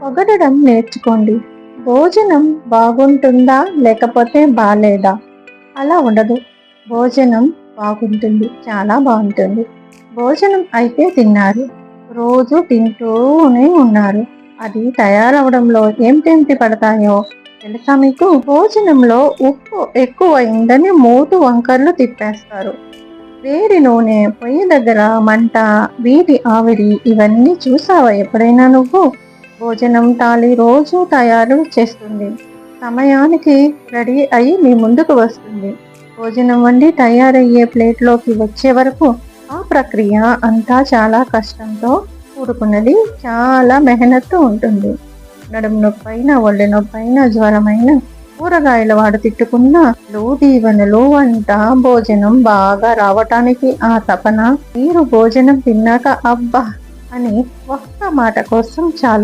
పొగడడం నేర్చుకోండి. భోజనం బాగుంటుందా లేకపోతే బాగాలేదా అలా ఉండదు. భోజనం బాగుంటుంది చాలా బాగుంటుంది. భోజనం అయితే తిన్నారు. రోజు తింటూనే ఉన్నారు. అది తయారవడంలో ఏమిటేమిటి పడతాయో తెలుసా మీకు? భోజనంలో ఉప్పు ఎక్కువైందని మూటు వంకర్లు తిప్పేస్తారు. వేడి నూనె పొయ్యి దగ్గర మంట వీటి ఆవిరి ఇవన్నీ చూసావా ఎప్పుడైనా నువ్వు? భోజనం తాళి రోజు తయారు చేస్తుంది. సమయానికి రెడీ అయి మీ ముందుకు వస్తుంది. భోజనం వండి తయారయ్యే ప్లేట్లోకి వచ్చే వరకు ఆ ప్రక్రియ అంతా చాలా కష్టంతో కూడుకున్నది చాలా మెహనత్తు ఉంటుంది. నడుము నొప్పైన ఒళ్ళు నొప్పైన జ్వరమైన కూరగాయల వాడు తిట్టుకున్న లో దీవెనలు వంట భోజనం బాగా రావటానికి ఆ తపన. మీరు భోజనం తిన్నాక అబ్బా అని ఒక్క మాట కోసం చాలు